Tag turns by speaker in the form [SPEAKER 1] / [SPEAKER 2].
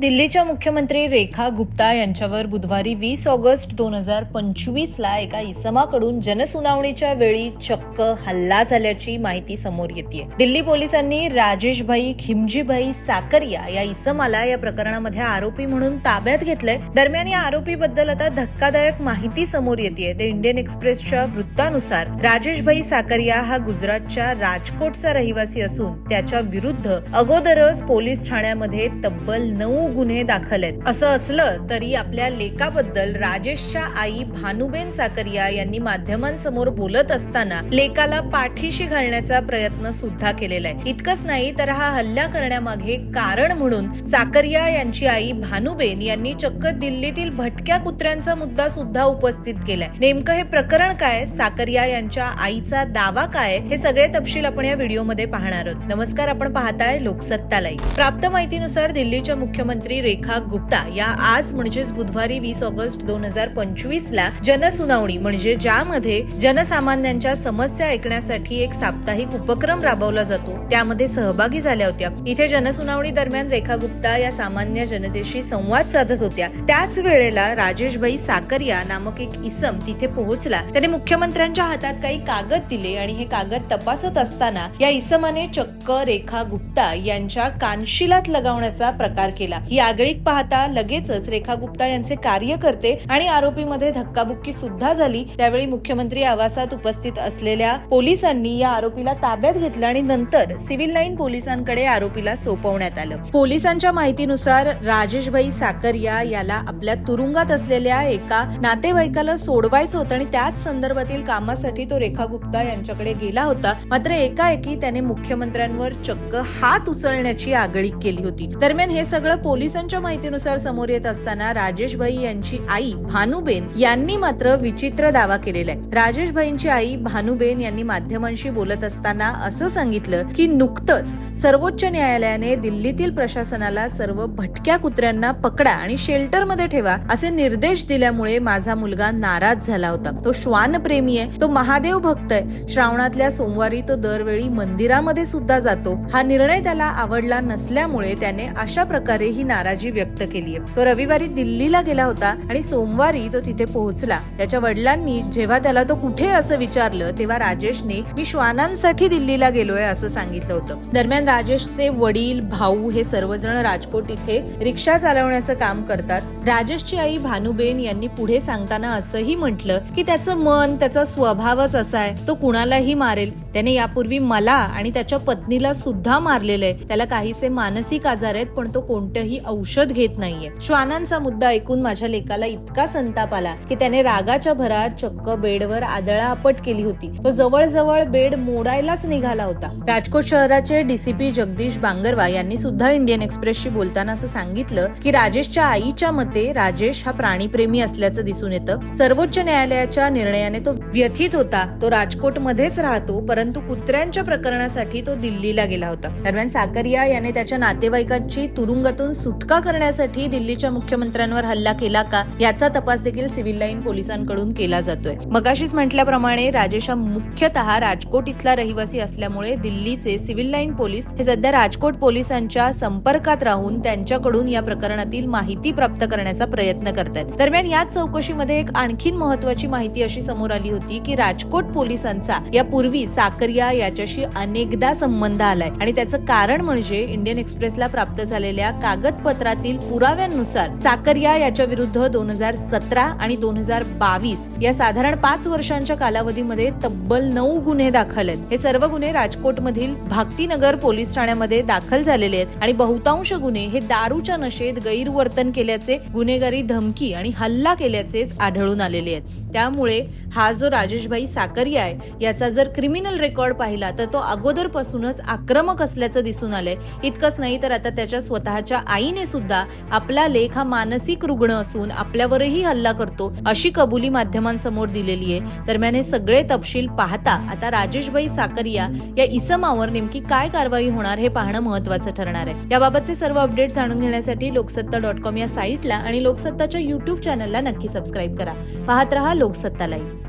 [SPEAKER 1] दिल्लीच्या मुख्यमंत्री रेखा गुप्ता यांच्यावर बुधवारी वीस ऑगस्ट दोन हजार पंचवीसला एका इसमाकडून जनसुनावणीच्या वेळी चक्क हल्ला झाल्याची माहिती समोर येते दिल्ली पोलिसांनी राजेशभाई खिमजीभाई साकरिया या इसमाला या प्रकरणामध्ये आरोपी म्हणून ताब्यात घेतलंय. दरम्यान या आरोपीबद्दल आता धक्कादायक माहिती समोर येते द इंडियन एक्सप्रेसच्या वृत्तानुसार राजेशभाई साकरिया हा गुजरातच्या राजकोटचा रहिवासी असून त्याच्या विरुद्ध अगोदरच पोलीस ठाण्यामध्ये तब्बल नऊ गुन्हे दाखल आहेत. असं असलं तरी आपल्या लेकाबद्दल राजेशच्या आई भानुबेन साकरिया यांनी माध्यमांसमोर बोलत असताना लेकाला पाठीशी घालण्याचा प्रयत्न सुद्धा केलेला आहे. इतकंच नाही तर हा हल्ला करण्यामागे कारण म्हणून साकरिया यांची आई भानुबेन यांनी चक्क दिल्लीतील भटक्या कुत्र्यांचा मुद्दा सुद्धा उपस्थित केलाय. नेमकं हे प्रकरण काय? साकरिया यांच्या आईचा दावा काय? हे सगळे तपशील आपण या व्हिडिओमध्ये पाहणार आहोत. नमस्कार आपण पाहताय लोकसत्ता लाईव्ह. प्राप्त माहितीनुसार दिल्लीच्या मुख्यमंत्री रेखा गुप्ता या आज म्हणजेच बुधवारी वीस ऑगस्ट दोन हजार पंचवीस ला जनसुनावणी. म्हणजे ज्यामध्ये जनसामान्यांच्या समस्या ऐकण्यासाठी एक साप्ताहिक उपक्रम राबवला जातो. त्यामध्ये सहभागी झाल्या होत्या. इथे जनसुनावणी दरम्यान रेखा गुप्ता या सामान्य जनतेशी संवाद साधत होत्या. त्याच वेळेला राजेशभाई साकरिया नामक एक इसम तिथे पोहोचला. त्याने मुख्यमंत्र्यांच्या हातात काही कागद दिले आणि हे कागद तपासत असताना या इसमाने चक्क रेखा गुप्ता यांच्या कानशिलात लगावण्याचा प्रकार केला. ही आगळीक पाहता लगेचच रेखा गुप्ता यांचे कार्यकर्ते आणि आरोपीमध्ये धक्काबुक्की सुद्धा झाली. त्यावेळी मुख्यमंत्री आवासात उपस्थित असलेल्या पोलिसांनी या आरोपीला ताब्यात घेतलं आणि नंतर सिव्हिल लाईन पोलिसांकडे आरोपीला सोपवण्यात आलं. पोलिसांच्या माहितीनुसार राजेशभाई साकरिया याला आपल्या तुरुंगात असलेल्या एका नातेवाईकाला सोडवायचं होतं आणि त्याच संदर्भातील कामासाठी तो रेखा गुप्ता यांच्याकडे गेला होता. मात्र एकाएकी त्याने मुख्यमंत्र्यांवर चक्क हात उचलण्याची आगळीक केली होती. दरम्यान हे सगळं पोलिसांच्या माहितीनुसार समोर येत असताना राजेशभाई यांची आई भानुबेन यांनी मात्र विचित्र दावा केलेला आहे. राजेशभाईंची आई भानुबेन यांनी माध्यमांशी बोलत असताना असं सांगितलं की नुकतंच सर्वोच्च न्यायालयाने दिल्लीतील प्रशासनाला सर्व भटक्या कुत्र्यांना पकडा आणि शेल्टरमध्ये ठेवा असे निर्देश दिल्यामुळे माझा मुलगा नाराज झाला होता. तो श्वान प्रेमी आहे. तो महादेव भक्त आहे. श्रावणातल्या सोमवारी तो दरवेळी मंदिरामध्ये सुद्धा जातो. हा निर्णय त्याला आवडला नसल्यामुळे त्याने अशा प्रकारे ही नाराजी व्यक्त केली आहे तो रविवारी दिल्लीला गेला होता आणि सोमवारी तो तिथे पोहोचला. त्याच्या वडिलांनी जेव्हा त्याला तो कुठे असं विचारलं तेव्हा राजेशने मी श्वानांसाठी दिल्लीला गेलोय असं सांगितलं होतं. दरम्यान राजेशचे वडील भाऊ हे सर्वजण राजकोट इथे रिक्षा चालवण्याचं काम करतात. राजेशची आई भानुबेन यांनी पुढे सांगताना असंही म्हटलं की त्याचं मन त्याचा स्वभावच असा आहे. तो कुणालाही मारेल. त्याने यापूर्वी मला आणि त्याच्या पत्नीला सुद्धा मारलेलं आहे. त्याला काहीसे मानसिक आजार आहेत पण तो कोणत्याही कोणतंही औषध घेत नाहीये. श्वानांचा मुद्दा ऐकून माझ्या लेकाला इतका संताप आला की त्याने रागाच्या भरात चक्क बेडवर आदळा अपट केली होती. तो जवळजवळ बेड मोडायलाच निघाला होता. राजकोट शहराचे डीसीपी जगदीश बांगरवा यांनी सुद्धा इंडियन एक्सप्रेसशी बोलताना असं सांगितलं की राजेशच्या आईच्या मते राजेश हा प्राणीप्रेमी असल्याचं दिसून येतं. सर्वोच्च न्यायालयाच्या निर्णयाने तो व्यथित होता. तो राजकोटमध्येच राहतो परंतु कुत्र्यांच्या प्रकरणासाठी तो दिल्लीला गेला होता. दरम्यान साकरिया याने त्याच्या नातेवाईकांची तुरुंगातून सुटका करण्यासाठी दिल्लीच्या मुख्यमंत्र्यांवर हल्ला केला का याचा तपास देखील सिव्हिल लाईन पोलिसांकडून केला जातोय. मगाशीच म्हटल्याप्रमाणे राजेश हा मुख्यतः राजकोट इथला रहिवासी असल्यामुळे दिल्लीचे सिव्हिल लाईन पोलीस हे सध्या राजकोट पोलिसांच्या संपर्कात राहून त्यांच्याकडून या प्रकरणातील माहिती प्राप्त करण्याचा प्रयत्न करतात दरम्यान याच चौकशीमध्ये एक आणखीन महत्वाची माहिती अशी समोर आली होती की राजकोट पोलिसांचा यापूर्वी साकरिया याच्याशी अनेकदा संबंध आलाय. आणि त्याचं कारण म्हणजे इंडियन एक्सप्रेसला प्राप्त झालेल्या कागद कागदपत्रातील पुराव्यांनुसार साकरिया याच्या विरुद्ध दोन हजार सतरा आणि दोन हजार बावीस या साधारण पाच वर्षांच्या कालावधीमध्ये तब्बल नऊ गुन्हे दाखल आहेत. हे सर्व गुन्हे राजकोट मधील भाक्तीनगर पोलीस ठाण्यामध्ये दाखल झालेले आहेत आणि बहुतांश गुन्हे हे दारूच्या नशेत गैरवर्तन केल्याचे गुन्हेगारी धमकी आणि हल्ला केल्याचेच आढळून आलेले आहेत. त्यामुळे हा जो राजेशभाई साकरिया आहे याचा जर क्रिमिनल रेकॉर्ड पाहिला तर तो अगोदरपासूनच आक्रमक असल्याचं दिसून आलंय. इतकंच नाही तर आता त्याच्या स्वतःच्या आईने सुद्धा आपला लेख हा मानसिक रुग्ण असून आपल्यावरही हल्ला करतो अशी कबुली माध्यमांसमोर दिलेली आहे. दरम्यान हे सगळे तपशील पाहता आता राजेशभाई साकरिया या इसमावर नेमकी काय कारवाई होणार हे पाहणं महत्वाचं ठरणार आहे. याबाबतचे सर्व अपडेट जाणून घेण्यासाठी लोकसत्ता डॉट कॉम या साईटला आणि लोकसत्ताच्या युट्यूब चॅनलला नक्की सबस्क्राईब करा. पाहत रहा लोकसत्ता लाईव्ह.